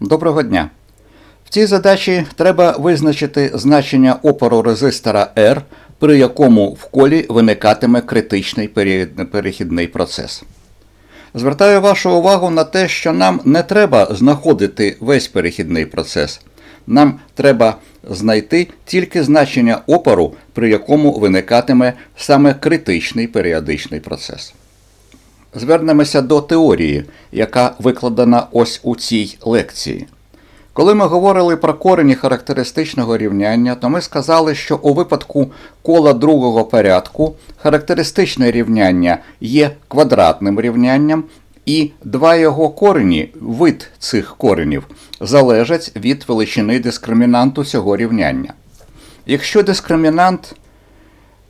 Доброго дня! В цій задачі треба визначити значення опору резистора R, при якому в колі виникатиме критичний перехідний процес. Звертаю вашу увагу на те, що нам не треба знаходити весь перехідний процес. Нам треба знайти тільки значення опору, при якому виникатиме саме критичний періодичний процес. Звернемося до теорії, яка викладена ось у цій лекції. Коли ми говорили про корені характеристичного рівняння, то ми сказали, що у випадку кола другого порядку характеристичне рівняння є квадратним рівнянням, і два його корені, вид цих коренів, залежать від величини дискримінанту цього рівняння. Якщо дискримінант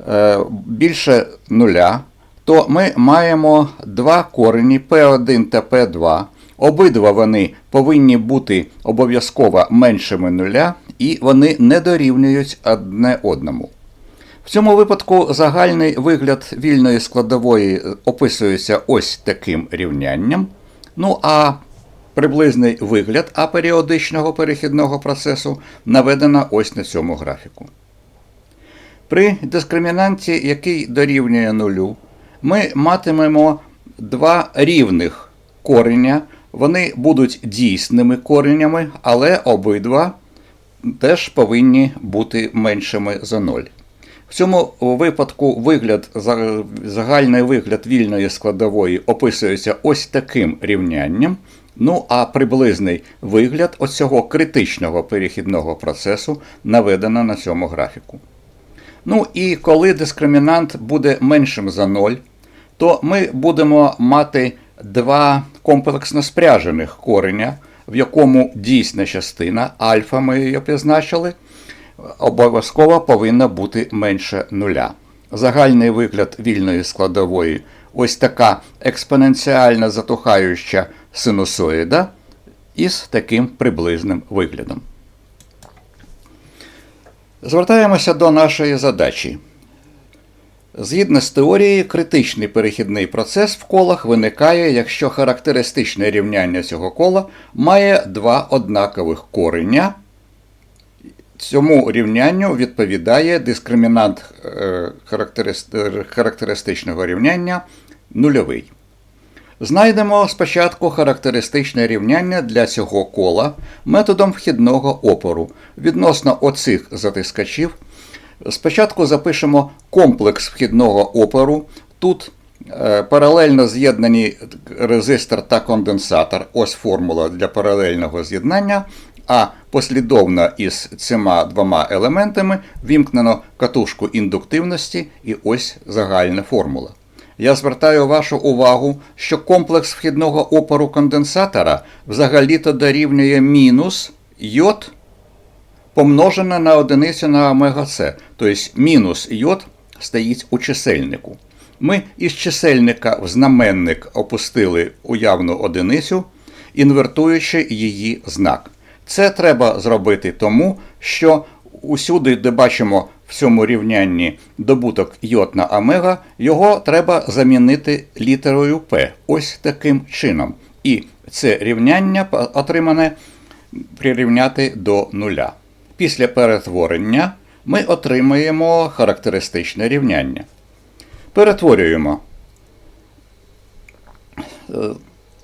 е, більше нуля, то ми маємо два корені P1 та P2. Обидва вони повинні бути обов'язково меншими нуля, і вони не дорівнюють одне одному. В цьому випадку загальний вигляд вільної складової описується ось таким рівнянням. Ну а приблизний вигляд аперіодичного перехідного процесу наведено ось на цьому графіку. При дискримінанті, який дорівнює нулю, ми матимемо два рівних кореня. Вони будуть дійсними коренями, але обидва теж повинні бути меншими за 0. В цьому випадку вигляд, загальний вигляд вільної складової описується ось таким рівнянням. Ну а приблизний вигляд оцього критичного перехідного процесу наведено на цьому графіку. Ну і коли дискримінант буде меншим за 0, то ми будемо мати два комплексно спряжених кореня, в якому дійсна частина альфа ми її позначили, обов'язково повинна бути менше нуля. Загальний вигляд вільної складової ось така експоненціально затухаюча синусоїда із таким приблизним виглядом. Звертаємося до нашої задачі. Згідно з теорією, критичний перехідний процес в колах виникає, якщо характеристичне рівняння цього кола має два однакових кореня. Цьому рівнянню відповідає дискримінант е, характеристичного рівняння нульовий. Знайдемо спочатку характеристичне рівняння для цього кола методом вхідного опору відносно оцих затискачів. Спочатку запишемо комплекс вхідного опору. Тут е, паралельно з'єднані резистор та конденсатор. Ось формула для паралельного з'єднання. А послідовно із цими двома елементами вімкнено катушку індуктивності і ось загальна формула. Я звертаю вашу увагу, що комплекс вхідного опору конденсатора взагалі-то дорівнює мінус йод помножене на одиницю на омега С, тобто мінус йод стоїть у чисельнику. Ми із чисельника в знаменник опустили уявну одиницю, інвертуючи її знак. Це треба зробити тому, що усюди, де бачимо в цьому рівнянні добуток йод на омега, його треба замінити літерою П. Ось таким чином. І це рівняння отримане прирівняти до нуля. Після перетворення ми отримаємо характеристичне рівняння. Перетворюємо. Е,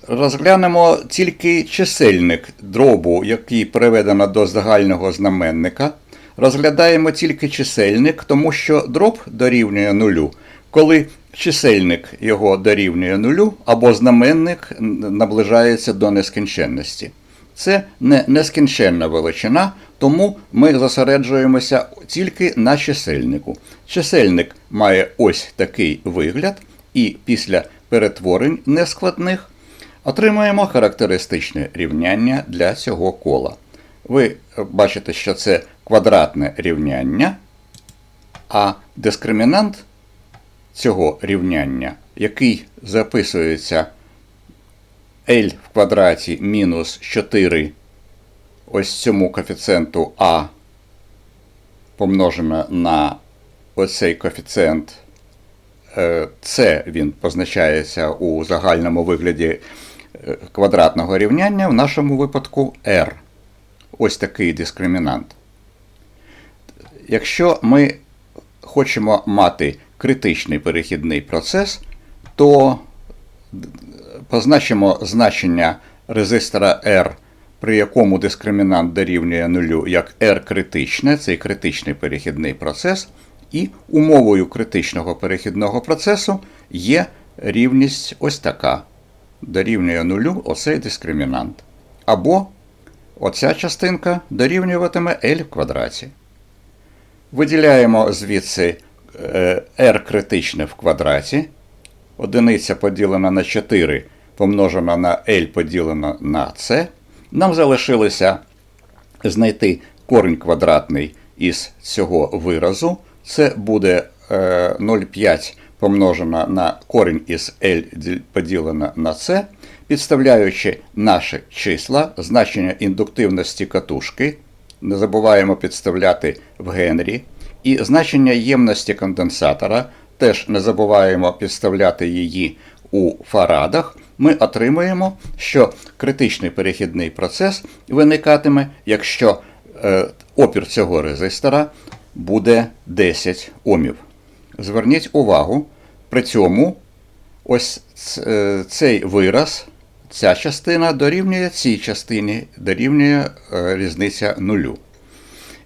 Розглянемо тільки чисельник дробу, який переведено до загального знаменника. Розглядаємо тільки чисельник, тому що дроб дорівнює нулю, коли чисельник його дорівнює нулю, або знаменник наближається до нескінченності. Це не нескінченна величина, тому ми зосереджуємося тільки на чисельнику. Чисельник має ось такий вигляд, і після перетворень нескладних отримаємо характеристичне рівняння для цього кола. Ви бачите, що це квадратне рівняння, а дискримінант цього рівняння, який записується L в квадраті мінус 4 ось цьому коефіцієнту А помножено на оцей коефіцієнт С, він позначається у загальному вигляді е, квадратного рівняння, в нашому випадку r. Ось такий дискримінант. Якщо ми хочемо мати критичний перехідний процес, то позначимо значення резистора R, при якому дискримінант дорівнює нулю, як R критичне, цей критичний перехідний процес, і умовою критичного перехідного процесу є рівність ось така. Дорівнює нулю оцей дискримінант. Або оця частинка дорівнюватиме L в квадраті. Виділяємо звідси е, r критичне в квадраті. Одиниця поділена на 4 помножена на L поділена на C. Нам залишилося знайти корінь квадратний із цього виразу. Це буде е, 0,5 помножена на корінь із L діл- поділена на C. Підставляючи наші числа, значення індуктивності катушки, не забуваємо підставляти в Генрі, і значення ємності конденсатора, теж не забуваємо підставляти її у фарадах, ми отримуємо, що критичний перехідний процес виникатиме, якщо е, опір цього резистора буде 10 омів. Зверніть увагу, при цьому ось е, цей вираз, ця частина дорівнює цій частині, дорівнює е, різниця нулю.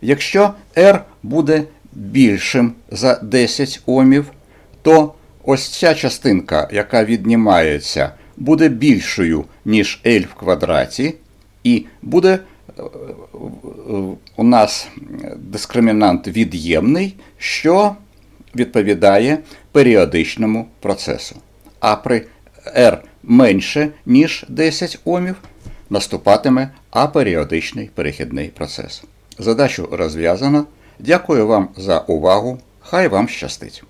Якщо R буде більшим за 10 омів, то ось ця частинка, яка віднімається, буде більшою, ніж L в квадраті, і буде е, у нас дискримінант від'ємний, що відповідає періодичному процесу. А при R менше, ніж 10 омів, наступатиме аперіодичний перехідний процес. Задачу розв'язано. Дякую вам за увагу. Хай вам щастить!